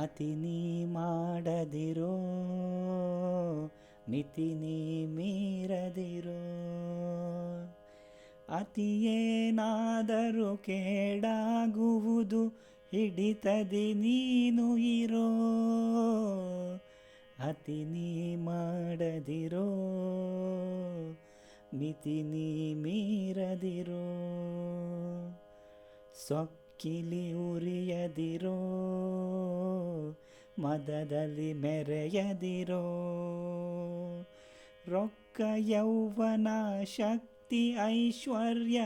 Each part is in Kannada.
ಅತಿ ನೀ ಮಾಡದಿರೋ, ಮಿತಿ ನೀ ಮೀರದಿರೋ. ಅತಿಯೇನಾದರೂ ಕೇಡಾಗುವುದು, ಹಿಡಿತದಿ ನೀನು ಇರೋ. ಅತಿ ನೀ ಮಾಡದಿರೋ, ಮಿತಿ ನೀ ಮೀರದಿರೋ. ಸೊಕ್ಕಿಲಿ ಉರಿಯದಿರೋ, ಮದದಲ್ಲಿ ಮೆರೆಯದಿರೋ. ರೊಕ್ಕ ಯೌವನ ಶಕ್ತಿ ಐಶ್ವರ್ಯ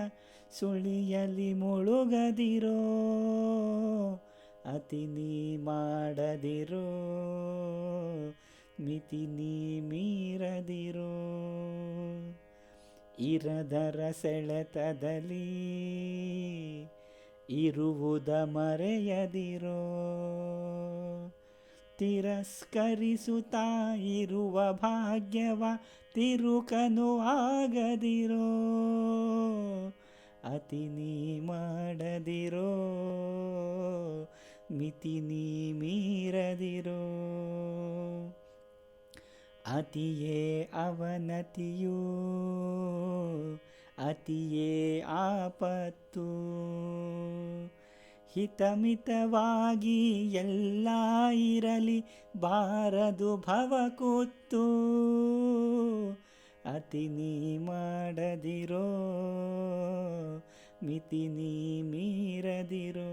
ಸುಳಿಯಲಿ ಮುಳುಗದಿರೋ, ಅತಿ ನೀ ಮಾಡದಿರೋ, ಮಿತಿ ನೀ ಮೀರದಿರೋ. ಇರದರ ಸೆಳೆತದಲ್ಲಿ ಇರುವುದ ಮರೆಯದಿರೋ. ತಿರಸ್ಕರಿಸುತ್ತಾ ಇರುವ ಭಾಗ್ಯವ ತಿರುಕನು ಆಗದಿರೋ. ಅತಿ ನೀ ಮಾಡದಿರೋ ಮಿತಿ ನೀ ಮೀರದಿರೋ ಅತಿಯೇ ಅವನತಿಯೂ. ಅತಿಯೇ ಆಪತ್ತು. ಹಿತಮಿತವಾಗಿ ಎಲ್ಲ ಇರಲಿ, ಬಾರದು ಭವಕುತ್ತು. ಅತಿ ನೀ ಮಾಡದಿರೋ, ಮಿತಿ ನೀ ಮೀರದಿರೋ.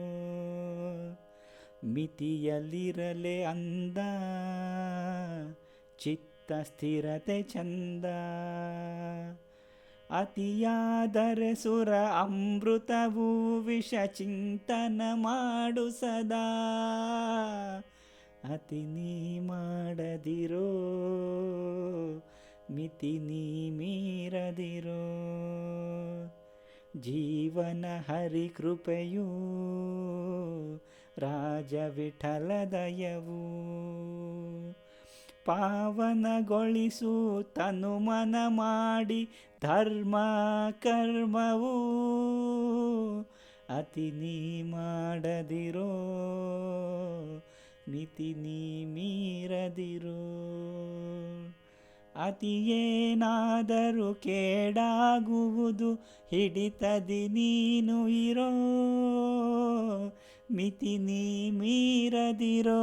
ಮಿತಿಯಲ್ಲಿರಲೆ ಅಂದ, ಚಿತ್ತ ಸ್ಥಿರತೆ ಚಂದ. ಅತಿಯಾದರೆ ಸುರ ಅಮೃತವೂ ವಿಷ ಚಿಂತನ ಮಾಡು ಸದಾ. ಅತಿ ನೀ ಮಾಡದಿರೋ, ಮಿತಿ ನೀ ಮೀರದಿರೋ. ಜೀವನ ಹರಿ ಕೃಪೆಯೂ ರಾಜ ವಿಠಲ ದಯವು ಪಾವನಗೊಳಿಸು ತನುಮನ ಮಾಡಿ ಧರ್ಮ ಕರ್ಮವು ಅತಿ ನೀ ಮಾಡದಿರೋ ಮಿತಿ ನೀ ಮೀರದಿರೋ ಏನಾದರೂ ಕೇಡಾಗುವುದು ಹಿಡಿತದಿ ನೀನು ಇರೋ ಮಿತಿ ನೀ ಮೀರದಿರೋ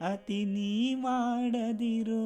ಅತಿ ನೀ ಮಾಡದಿರೋ